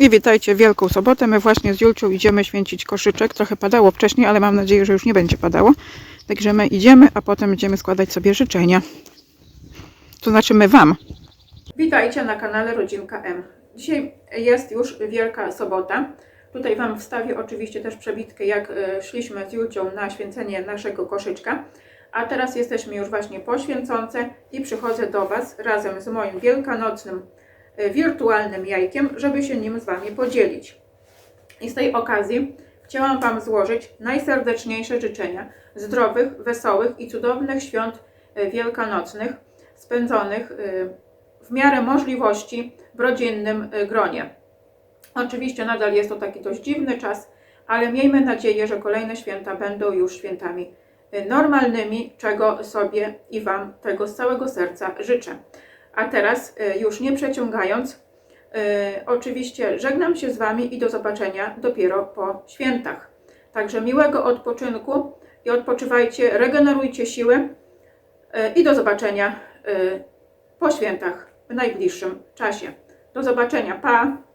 I witajcie Wielką Sobotę. My właśnie z Julcią idziemy święcić koszyczek. Trochę padało wcześniej, ale mam nadzieję, że już nie będzie padało. Także my idziemy, a potem będziemy składać sobie życzenia. To znaczy my Wam. Witajcie na kanale Rodzinka M. Dzisiaj jest już Wielka Sobota. Tutaj Wam wstawię oczywiście też przebitkę, jak e, szliśmy z Julcią na święcenie naszego koszyczka. A teraz jesteśmy już właśnie po święconce i przychodzę do Was razem z moim wielkanocnym wirtualnym jajkiem, żeby się nim z Wami podzielić. I z tej okazji chciałam Wam złożyć najserdeczniejsze życzenia zdrowych, wesołych i cudownych świąt e, wielkanocnych, spędzonych e, w miarę możliwości w rodzinnym e, gronie. Oczywiście nadal jest to taki dość dziwny czas, ale miejmy nadzieję, że kolejne święta będą już świętami e, normalnymi, czego sobie i Wam tego z całego serca życzę. A teraz, e, już nie przeciągając, e, oczywiście żegnam się z Wami i do zobaczenia dopiero po świętach. Także miłego odpoczynku i odpoczywajcie, regenerujcie siły i do zobaczenia e, po świętach w najbliższym czasie. Do zobaczenia, pa!